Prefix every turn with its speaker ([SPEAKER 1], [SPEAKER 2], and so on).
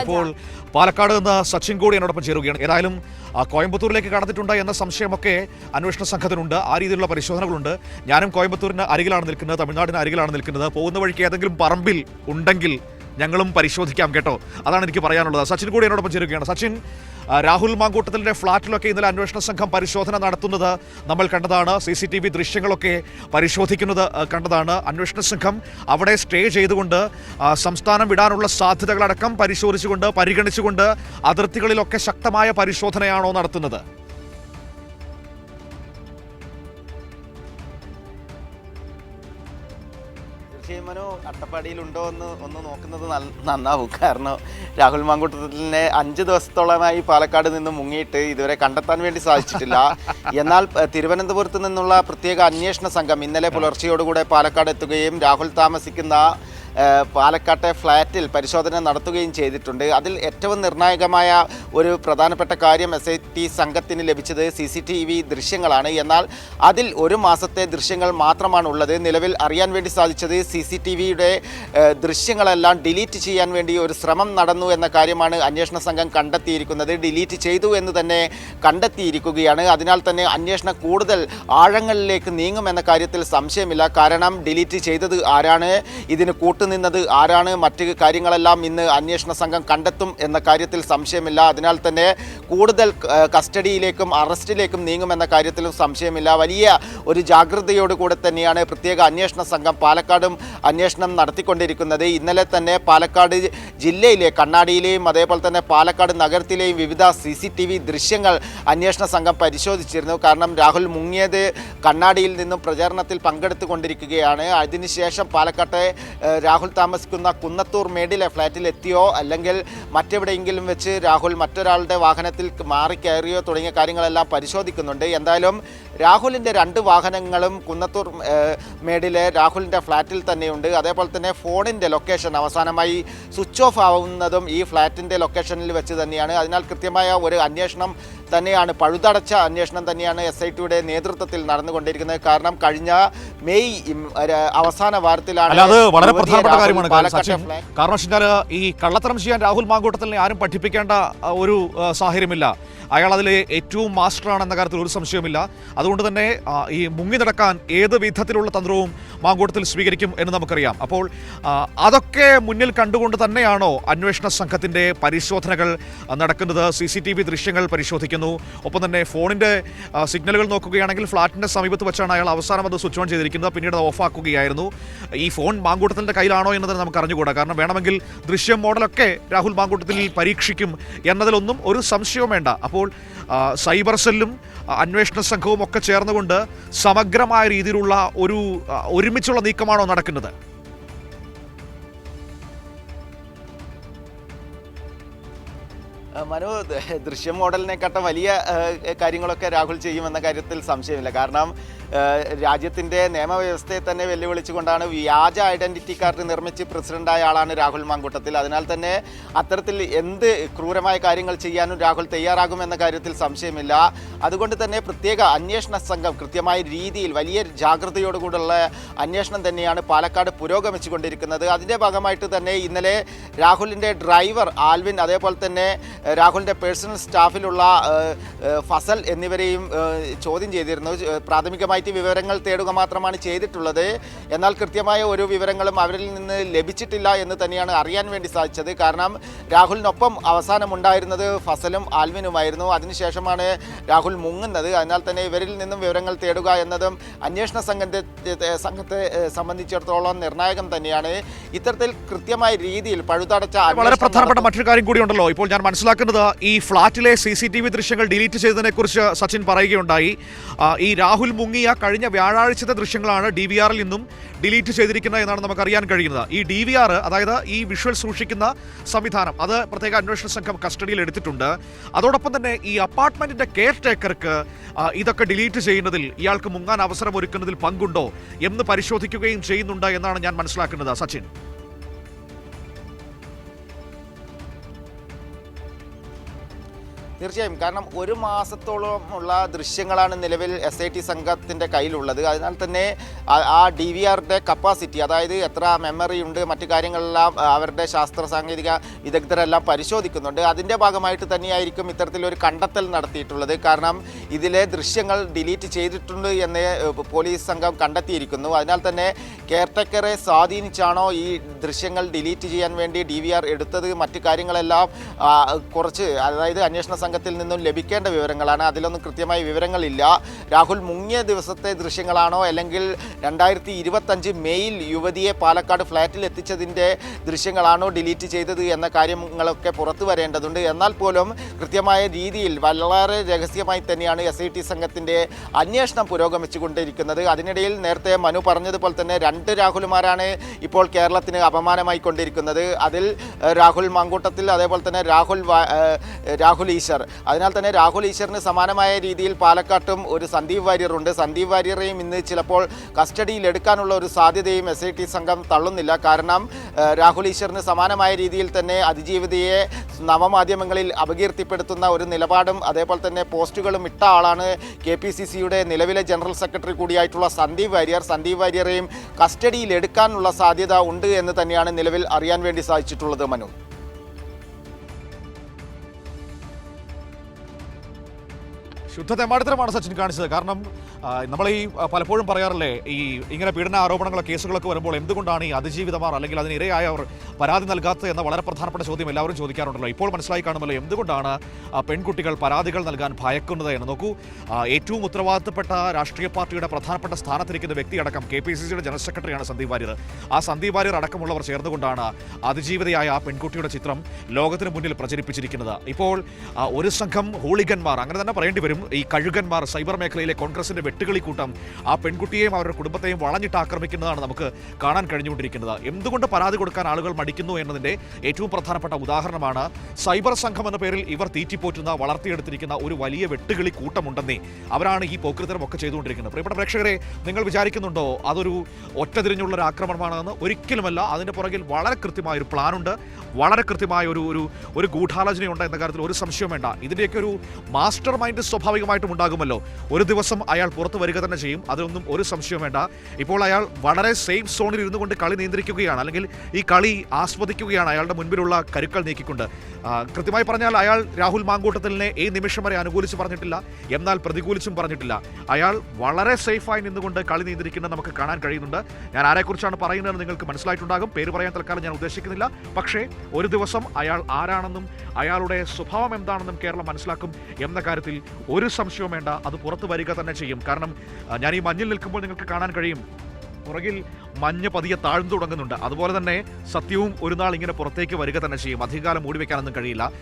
[SPEAKER 1] ഇപ്പോൾ പാലക്കാട് നിന്ന് സച്ചിൻ കൂടി എന്നോടൊപ്പം ചേരുകയാണ്. ഏതായാലും കോയമ്പത്തൂരിലേക്ക് കടന്നിട്ടുണ്ട് എന്ന സംശയമൊക്കെ അന്വേഷണ സംഘത്തിനുണ്ട്. ആ രീതിയിലുള്ള പരിശോധനകളുണ്ട്. ഞാനും കോയമ്പത്തൂരിന് അരികിലാണ് നിൽക്കുന്നത് തമിഴ്നാടിന് അരികിലാണ് നിൽക്കുന്നത്. പോകുന്ന വഴിക്ക് ഏതെങ്കിലും പറമ്പിൽ ഉണ്ടെങ്കിൽ ഞങ്ങളും പരിശോധിക്കാം കേട്ടോ. അതാണ് എനിക്ക് പറയാനുള്ളത്. സച്ചിൻ കൂടി എന്നോടൊപ്പം ചേരുകയാണ്. സച്ചിൻ രാഹുൽ മാങ്കൂട്ടത്തിന്റെ ഫ്ളാറ്റിലൊക്കെ ഇന്നലെ അന്വേഷണ സംഘം പരിശോധന നടത്തുന്നത് നമ്മൾ കണ്ടതാണ്. സി സി ടി വി ദൃശ്യങ്ങളൊക്കെ പരിശോധിക്കുന്നത് കണ്ടതാണ്. അന്വേഷണ സംഘം അവിടെ സ്റ്റേ ചെയ്തുകൊണ്ട് സംസ്ഥാനം വിടാനുള്ള സാധ്യതകളടക്കം പരിശോധിച്ചുകൊണ്ട് പരിഗണിച്ചുകൊണ്ട് അതിർത്തികളിലൊക്കെ ശക്തമായ പരിശോധനയാണോ നടത്തുന്നത്.
[SPEAKER 2] അട്ടപ്പാടിയിലുണ്ടോ എന്ന് ഒന്ന് നോക്കുന്നത് നന്നാവും. കാരണം രാഹുൽ മാങ്കൂട്ടത്തിനെ അഞ്ച് ദിവസത്തോളമായി പാലക്കാട് നിന്ന് മുങ്ങിയിട്ട് ഇതുവരെ കണ്ടെത്താൻ വേണ്ടി സാധിച്ചിട്ടില്ല. എന്നാൽ തിരുവനന്തപുരത്ത് നിന്നുള്ള പ്രത്യേക അന്വേഷണ സംഘം ഇന്നലെ പുലർച്ചെയോടുകൂടെ പാലക്കാട് എത്തുകയും രാഹുൽ താമസിക്കുന്ന പാലക്കാട്ടെ ഫ്ലാറ്റിൽ പരിശോധന നടത്തുകയും ചെയ്തിട്ടുണ്ട്. അതിൽ ഏറ്റവും നിർണായകമായ ഒരു പ്രധാനപ്പെട്ട കാര്യം എസ് ഐ ടി സംഘത്തിന് ലഭിച്ചത് സി സി ടി വി ദൃശ്യങ്ങളാണ്. എന്നാൽ അതിൽ ഒരു മാസത്തെ ദൃശ്യങ്ങൾ മാത്രമാണ് ഉള്ളത്. നിലവിൽ അറിയാൻ വേണ്ടി സാധിച്ചത് സി സി ടി വിയുടെ ദൃശ്യങ്ങളെല്ലാം ഡിലീറ്റ് ചെയ്യാൻ വേണ്ടി ഒരു ശ്രമം നടന്നു എന്ന കാര്യമാണ് അന്വേഷണ സംഘം കണ്ടെത്തിയിരിക്കുന്നത്. ഡിലീറ്റ് ചെയ്തു എന്ന് തന്നെ കണ്ടെത്തിയിരിക്കുകയാണ്. അതിനാൽ തന്നെ അന്വേഷണം കൂടുതൽ ആഴങ്ങളിലേക്ക് നീങ്ങുമെന്ന കാര്യത്തിൽ സംശയമില്ല. കാരണം ഡിലീറ്റ് ചെയ്തത് ആരാണ്? ഇതിന് കൂട്ടുനിന്നത് ആരാണ്? മറ്റ് കാര്യങ്ങളെല്ലാം ഇന്ന് അന്വേഷണ സംഘം കണ്ടെത്തും എന്ന കാര്യത്തിൽ സംശയമില്ല. അതിനാൽ തന്നെ കൂടുതൽ കസ്റ്റഡിയിലേക്കും അറസ്റ്റിലേക്കും നീങ്ങുമെന്ന കാര്യത്തിലും സംശയമില്ല. വലിയ ഒരു ജാഗ്രതയോടുകൂടെ തന്നെയാണ് പ്രത്യേക അന്വേഷണ സംഘം പാലക്കാടും അന്വേഷണം നടത്തിക്കൊണ്ടിരിക്കുന്നത്. ഇന്നലെ തന്നെ പാലക്കാട് ജില്ലയിലെ കണ്ണാടിയിലെയും അതേപോലെ തന്നെ പാലക്കാട് നഗരത്തിലെയും വിവിധ സി സി ടി വി ദൃശ്യങ്ങൾ അന്വേഷണ സംഘം പരിശോധിച്ചിരുന്നു. കാരണം രാഹുൽ മുങ്ങിയത് കണ്ണാടിയിൽ നിന്നും പ്രചാരണത്തിൽ പങ്കെടുത്തുകൊണ്ടിരിക്കുകയാണ്. അതിനുശേഷം പാലക്കാട്ടെ ഏഹ്, രാഹുൽ താമസിക്കുന്ന കുന്നത്തൂർ മേഡിലെ ഫ്ലാറ്റിൽ എത്തിയോ? അല്ലെങ്കിൽ മറ്റെവിടെയെങ്കിലും വെച്ച് രാഹുൽ മറ്റൊരാളുടെ വാഹനത്തിൽ മാറി കയറിയോ? തുടങ്ങിയ കാര്യങ്ങളെല്ലാം പരിശോധിക്കുന്നുണ്ട്. എന്തായാലും രാഹുലിന്റെ രണ്ട് വാഹനങ്ങളും കുന്നത്തൂർ മേടിലെ രാഹുലിന്റെ ഫ്ലാറ്റിൽ തന്നെയുണ്ട്. അതേപോലെ തന്നെ ഫോണിന്റെ ലൊക്കേഷൻ അവസാനമായി സ്വിച്ച് ഓഫ് ആവുന്നതും ഈ ഫ്ലാറ്റിന്റെ ലൊക്കേഷനിൽ വെച്ച് തന്നെയാണ്. അതിനാൽ കൃത്യമായ ഒരു അന്വേഷണം തന്നെയാണ് പഴുതടച്ച അന്വേഷണം തന്നെയാണ് എസ് ഐ ടിയുടെ നേതൃത്വത്തിൽ നടന്നുകൊണ്ടിരിക്കുന്നത്. കാരണം കഴിഞ്ഞ മെയ് അവസാന വാരത്തിലാണ്
[SPEAKER 1] അത് വളരെ പ്രധാനപ്പെട്ട കാര്യമാണ്. കാരണം വെച്ചാൽ ഈ കള്ളത്തരം ചെയ്യാൻ രാഹുൽ മാങ്കൂട്ടത്തിനെ ആരും പഠിപ്പിക്കേണ്ട ഒരു സാഹചര്യമില്ല. അയാൾ അതിലെ ഏറ്റവും മാസ്റ്ററാണ് എന്ന കാര്യത്തിൽ ഒരു സംശയവുമില്ല. അതുകൊണ്ട് തന്നെ ഈ മുങ്ങി നടക്കാൻ ഏത് വിധത്തിലുള്ള തന്ത്രവും മാങ്കൂട്ടത്തിൽ സ്വീകരിക്കും എന്ന് നമുക്കറിയാം. അപ്പോൾ അതൊക്കെ മുന്നിൽ കണ്ടുകൊണ്ട് തന്നെയാണോ അന്വേഷണ സംഘത്തിന്റെ പരിശോധനകൾ നടക്കുന്നത്? സി ദൃശ്യങ്ങൾ ടി പരിശോധിക്കുന്നു ഒപ്പം തന്നെ ഫോണിന്റെ സിഗ്നലുകൾ നോക്കുകയാണെങ്കിൽ ഫ്ളാറ്റിന്റെ സമീപത്ത് വെച്ചാണ് അയാൾ അവസാനം അത് സ്വിച്ച് ഓൺ ചെയ്തിരിക്കുന്നത്. പിന്നീട് അത് ഓഫ് ആക്കുകയായിരുന്നു. ഈ ഫോൺ മാങ്കൂട്ടത്തിന്റെ കയ്യിലാണോ എന്നത് നമുക്ക് അറിഞ്ഞുകൂടാ. കാരണം വേണമെങ്കിൽ ദൃശ്യം മോഡലൊക്കെ രാഹുൽ മാങ്കൂട്ടത്തിൽ പരീക്ഷിക്കും എന്നതിലൊന്നും ഒരു സംശയവും വേണ്ട. അപ്പോൾ സൈബർ സെല്ലും അന്വേഷണ സംഘവും ഒക്കെ ചേർന്നുകൊണ്ട് സമഗ്രമായ രീതിയിലുള്ള ഒരു ഒരുമിച്ചുള്ള നീക്കമാണോ നടക്കുന്നത്?
[SPEAKER 2] മനു ദൃശ്യ മോഡലിനെക്കാട്ടും വലിയ കാര്യങ്ങളൊക്കെ രാഹുൽ ചെയ്യുമെന്ന കാര്യത്തിൽ സംശയമില്ല. കാരണം ആ, രാജ്യത്തിന്റെ നിയമവ്യവസ്ഥയെ തന്നെ വെല്ലുവിളിച്ചുകൊണ്ടാണ് വ്യാജ ഐഡന്റിറ്റി കാർഡ് നിർമ്മിച്ച് പ്രസിഡന്റായ ആളാണ് രാഹുൽ മാങ്കൂട്ടത്തിൽ. അതിനാൽ തന്നെ അത്തരത്തിൽ എന്ത് ക്രൂരമായ കാര്യങ്ങൾ ചെയ്യാനും രാഹുൽ തയ്യാറാകുമെന്ന കാര്യത്തിൽ സംശയമില്ല. അതുകൊണ്ട് തന്നെ പ്രത്യേക അന്വേഷണ സംഘം കൃത്യമായ രീതിയിൽ വലിയ ജാഗ്രതയോടുകൂടുള്ള അന്വേഷണം തന്നെയാണ് പാലക്കാട് പുരോഗമിച്ചുകൊണ്ടിരിക്കുന്നത്. അതിന്റെ ഭാഗമായിട്ട് തന്നെ ഇന്നലെ രാഹുലിന്റെ ഡ്രൈവർ ആൽവിൻ അതേപോലെ തന്നെ രാഹുലിന്റെ പേഴ്സണൽ സ്റ്റാഫിലുള്ള ഫസൽ എന്നിവരെയും ചോദ്യം ചെയ്തിരുന്നു. ഏഹ്, പ്രാഥമികമായിട്ട് വിവരങ്ങൾ തേടുക മാത്രമാണ് ചെയ്തിട്ടുള്ളത്. എന്നാൽ കൃത്യമായ ഒരു വിവരങ്ങളും അവരിൽ നിന്ന് ലഭിച്ചിട്ടില്ല എന്ന് തന്നെയാണ് അറിയാൻ വേണ്ടി സാധിച്ചത്. കാരണം രാഹുലിനൊപ്പം അവസാനം ഉണ്ടായിരുന്നത് ഫസലും ആൽവിനുമായിരുന്നു. അതിനുശേഷമാണ് രാഹുൽ മുങ്ങുന്നത്. അതിനാൽ തന്നെ ഇവരിൽ നിന്നും വിവരങ്ങൾ തേടുക എന്നതും അന്വേഷണ സംഘത്തെ സംഘത്തെ സംബന്ധിച്ചിടത്തോളം നിർണായകം തന്നെയാണ്. ഇത്തരത്തിൽ കൃത്യമായ രീതിയിൽ പഴുതടച്ച
[SPEAKER 1] വളരെ പ്രധാനപ്പെട്ട. മറ്റൊരു കാര്യം കൂടിയുണ്ടല്ലോ. ഇപ്പോൾ ഞാൻ മനസ്സിലാക്കുന്നത് ഈ ഫ്ളാറ്റിലെ സി സി ടി വി ദൃശ്യങ്ങൾ ഡിലീറ്റ് ചെയ്തതിനെ കുറിച്ച് സച്ചിൻ പറയുകയുണ്ടായി. ഈ രാഹുൽ മുങ്ങിയ കഴിഞ്ഞ വ്യാഴാഴ്ചത്തെ ദൃശ്യങ്ങളാണ് ഡി വി ആറിൽ നിന്നും ഡിലീറ്റ് ചെയ്തിരിക്കുന്നത് എന്നാണ് നമുക്ക് അറിയാൻ കഴിയുന്നത്. ഈ ഡി വി ആർ അതായത് ഈ വിഷ്വൽ സൂക്ഷിക്കുന്ന സംവിധാനം അത് പ്രത്യേക അന്വേഷണ സംഘം കസ്റ്റഡിയിൽ എടുത്തിട്ടുണ്ട്. അതോടൊപ്പം തന്നെ ഈ അപ്പാർട്ട്മെന്റിന്റെ കെയർ ടേക്കർക്ക് ഇതൊക്കെ ഡിലീറ്റ് ചെയ്യുന്നതിൽ ഇയാൾക്ക് മുങ്ങാൻ അവസരം ഒരുക്കുന്നതിൽ പങ്കുണ്ടോ എന്ന് പരിശോധിക്കുകയും ചെയ്യുന്നുണ്ട് എന്നാണ് ഞാൻ മനസ്സിലാക്കുന്നത്. സച്ചിൻ.
[SPEAKER 2] തീർച്ചയായും. കാരണം ഒരു മാസത്തോളം ഉള്ള ദൃശ്യങ്ങളാണ് നിലവിൽ എസ് ഐ ടി സംഘത്തിന്റെ കയ്യിലുള്ളത്. അതിനാൽ തന്നെ ആ- ഡി വി ആറിന്റെ കപ്പാസിറ്റി അതായത് എത്ര മെമ്മറി ഉണ്ട് മറ്റു കാര്യങ്ങളെല്ലാം അവരുടെ ശാസ്ത്ര സാങ്കേതിക വിദഗ്ധരെല്ലാം പരിശോധിക്കുന്നുണ്ട്. അതിന്റെ ഭാഗമായിട്ട് തന്നെയായിരിക്കും ഇത്തരത്തിലൊരു കണ്ടെത്തൽ നടത്തിയിട്ടുള്ളത്. കാരണം ഇതിലെ ദൃശ്യങ്ങൾ ഡിലീറ്റ് ചെയ്തിട്ടുണ്ട് എന്ന് പോലീസ് സംഘം കണ്ടെത്തിയിരിക്കുന്നു. അതിനാൽ തന്നെ കെയർടേക്കറെ സ്വാധീനിച്ചാണോ ഈ ദൃശ്യങ്ങൾ ഡിലീറ്റ് ചെയ്യാൻ വേണ്ടി ഡി വി ആർ എടുത്തത്? മറ്റു കാര്യങ്ങളെല്ലാം കുറച്ച് അതായത് അന്വേഷണ സംഘത്തിൽ നിന്നും ലഭിക്കേണ്ട വിവരങ്ങളാണ്. അതിലൊന്നും കൃത്യമായ വിവരങ്ങളില്ല. രാഹുൽ മുങ്ങിയ ദിവസത്തെ ദൃശ്യങ്ങളാണോ? അല്ലെങ്കിൽ രണ്ടായിരത്തി ഇരുപത്തഞ്ച് മെയിൽ യുവതിയെ പാലക്കാട് ഫ്ലാറ്റിൽ എത്തിച്ചതിന്റെ ദൃശ്യങ്ങളാണോ ഡിലീറ്റ് ചെയ്തത് എന്ന കാര്യങ്ങളൊക്കെ പുറത്തു വരേണ്ടതുണ്ട്. എന്നാൽ പോലും കൃത്യമായ രീതിയിൽ വളരെ രഹസ്യമായി തന്നെയാണ് എസ് ഐ ടി സംഘത്തിന്റെ അന്വേഷണം പുരോഗമിച്ചുകൊണ്ടിരിക്കുന്നത്. അതിനിടയിൽ നേരത്തെ മനു പറഞ്ഞതുപോലെ തന്നെ രണ്ട് രാഹുൽമാരാണ് ഇപ്പോൾ കേരളത്തിന് അപമാനമായി കൊണ്ടിരിക്കുന്നത്. അതിൽ രാഹുൽ മാങ്കൂട്ടത്തിൽ അതേപോലെ തന്നെ രാഹുൽ രാഹുൽ ഈശ്വർ. അതിനാൽ തന്നെ രാഹുൽ ഈശ്വറിന് സമാനമായ രീതിയിൽ പാലക്കാട്ടും ഒരു സന്ദീപ് വാര്യറുണ്ട് സന്ദീപ് വാര്യറെയും ഇന്ന് ചിലപ്പോൾ കസ്റ്റഡിയിൽ എടുക്കാനുള്ള ഒരു സാധ്യതയും എസ് ഐ ടി സംഘം തള്ളുന്നില്ല. കാരണം രാഹുൽ ഈശ്വറിന് സമാനമായ രീതിയിൽ തന്നെ അതിജീവിതയെ നവമാധ്യമങ്ങളിൽ അപകീർത്തിപ്പെടുത്തുന്ന ഒരു നിലപാടും അതേപോലെ തന്നെ പോസ്റ്റുകളും ഇട്ട ആളാണ് കെ പി സി സിയുടെ നിലവിലെ ജനറൽ സെക്രട്ടറി കൂടിയായിട്ടുള്ള സന്ദീപ് വാര്യർ. സന്ദീപ് വാര്യറെയും കസ്റ്റഡിയിൽ എടുക്കാനുള്ള സാധ്യത ഉണ്ട് എന്ന് തന്നെയാണ് നിലവിൽ അറിയാൻ വേണ്ടി സാധിച്ചിട്ടുള്ളത് മനു.
[SPEAKER 1] ശുദ്ധ സച്ചിൻ കാണിച്ചത്. കാരണം നമ്മൾ ഈ പലപ്പോഴും പറയാറില്ലേ ഈ ഇങ്ങനെ പീഡന ആരോപണങ്ങളോ കേസുകളൊക്കെ വരുമ്പോൾ എന്തുകൊണ്ടാണ് ഈ അതിജീവിതമാർ അല്ലെങ്കിൽ അതിന് ഇരയായവർ പരാതി നൽകാത്തത് എന്ന വളരെ പ്രധാനപ്പെട്ട ചോദ്യം എല്ലാവരും ചോദിക്കാറുണ്ടല്ലോ. ഇപ്പോൾ മനസ്സിലായി കാണുമല്ലോ എന്തുകൊണ്ടാണ് പെൺകുട്ടികൾ പരാതികൾ നൽകാൻ ഭയക്കുന്നത് എന്ന്. നോക്കൂ ഏറ്റവും ഉത്തരവാദിത്തപ്പെട്ട രാഷ്ട്രീയ പാർട്ടിയുടെ പ്രധാനപ്പെട്ട സ്ഥാനത്തിരിക്കുന്ന വ്യക്തിയടക്കം കെ പി സി സിയുടെ ജനറൽ സെക്രട്ടറിയാണ് സന്ദീപ് വാര്യർ. ആ സന്ദീപ് വാര്യർ അടക്കമുള്ളവർ ചേർന്നുകൊണ്ടാണ് അതിജീവിതയായ ആ പെൺകുട്ടിയുടെ ചിത്രം ലോകത്തിന് മുന്നിൽ പ്രചരിപ്പിച്ചിരിക്കുന്നത്. ഇപ്പോൾ ഒരു സംഘം ഹൂളിഗന്മാർ അങ്ങനെ തന്നെ പറയേണ്ടി വരും. ഈ കഴുകന്മാർ സൈബർ മേഖലയിലെ കോൺഗ്രസിന്റെ വെട്ടുകളി കൂട്ടം ആ പെൺകുട്ടിയെയും അവരുടെ കുടുംബത്തെയും വളഞ്ഞിട്ട് ആക്രമിക്കുന്നതാണ് നമുക്ക് കാണാൻ കഴിഞ്ഞുകൊണ്ടിരിക്കുന്നത്. എന്തുകൊണ്ട് പരാതി കൊടുക്കാൻ ആളുകൾ മടിക്കുന്നു എന്നതിന്റെ ഏറ്റവും പ്രധാനപ്പെട്ട ഉദാഹരണമാണ് സൈബർ സംഘം എന്ന പേരിൽ ഇവർ തീറ്റിപ്പോറ്റുന്ന വളർത്തിയെടുത്തിരിക്കുന്ന ഒരു വലിയ വെട്ടുകളി കൂട്ടമുണ്ടെന്നേ അവരാണ് ഈ പോക്കൃതരം ഒക്കെ ചെയ്തുകൊണ്ടിരിക്കുന്നത്. പ്രിയപ്പെട്ട പ്രേക്ഷകരെ നിങ്ങൾ വിചാരിക്കുന്നുണ്ടോ അതൊരു ഒറ്റതിരിഞ്ഞുള്ള ഒരു ആക്രമണമാണെന്ന്? ഒരിക്കലുമല്ല. അതിന്റെ പുറകിൽ വളരെ കൃത്യമായ ഒരു പ്ലാനുണ്ട്. വളരെ കൃത്യമായ ഒരു ഒരു ഗൂഢാലോചനയുണ്ട് എന്ന കാര്യത്തിൽ ഒരു സംശയം വേണ്ട. ഇതിന്റെയൊക്കെ ഒരു മാസ്റ്റർ മൈൻഡ് സ്വാഭാവികമായിട്ടും ഉണ്ടാകുമല്ലോ. ഒരു ദിവസം അയാൾ പുറത്തു വരിക തന്നെ ചെയ്യും. അതിലൊന്നും ഒരു സംശയം വേണ്ട. ഇപ്പോൾ അയാൾ വളരെ സേഫ് സോണിൽ ഇരുന്നു കൊണ്ട് കളി നിയന്ത്രിക്കുകയാണ്. അല്ലെങ്കിൽ ഈ കളി ആസ്വദിക്കുകയാണ് അയാളുടെ മുൻപിലുള്ള കരുക്കൾ നീക്കിക്കൊണ്ട്. കൃത്യമായി പറഞ്ഞാൽ അയാൾ രാഹുൽ മാങ്കൂട്ടത്തിലിനെ ഈ നിമിഷം വരെ അനുകൂലിച്ച് പറഞ്ഞിട്ടില്ല. എന്നാൽ പ്രതികൂലിച്ചും പറഞ്ഞിട്ടില്ല. അയാൾ വളരെ സേഫായി നിന്നുകൊണ്ട് കളി നിയന്ത്രിക്കുന്നത് നമുക്ക് കാണാൻ കഴിയുന്നുണ്ട്. ഞാൻ ആരെക്കുറിച്ചാണ് പറയുന്നതെന്ന് നിങ്ങൾക്ക് മനസ്സിലായിട്ടുണ്ടാകും. പേര് പറയാൻ തൽക്കാലം ഞാൻ ഉദ്ദേശിക്കുന്നില്ല. പക്ഷേ ഒരു ദിവസം അയാൾ ആരാണെന്നും അയാളുടെ സ്വഭാവം എന്താണെന്നും കേരളം മനസ്സിലാക്കും എന്ന കാര്യത്തിൽ ഒരു സംശയവും വേണ്ട. അത് പുറത്തു വരിക തന്നെ ചെയ്യും. കാരണം ഞാൻ ഈ മഞ്ഞിൽ നിൽക്കുമ്പോൾ നിങ്ങൾക്ക് കാണാൻ കഴിയും. പുറകിൽ മഞ്ഞ് പതിയെ താഴ്ന്നു തുടങ്ങുന്നുണ്ട്. അതുപോലെ തന്നെ സത്യവും ഒരു നാൾ ഇങ്ങനെ പുറത്തേക്ക് വരിക തന്നെ ചെയ്യും. അധികകാലം മൂടി വെക്കാനൊന്നും കഴിയില്ല.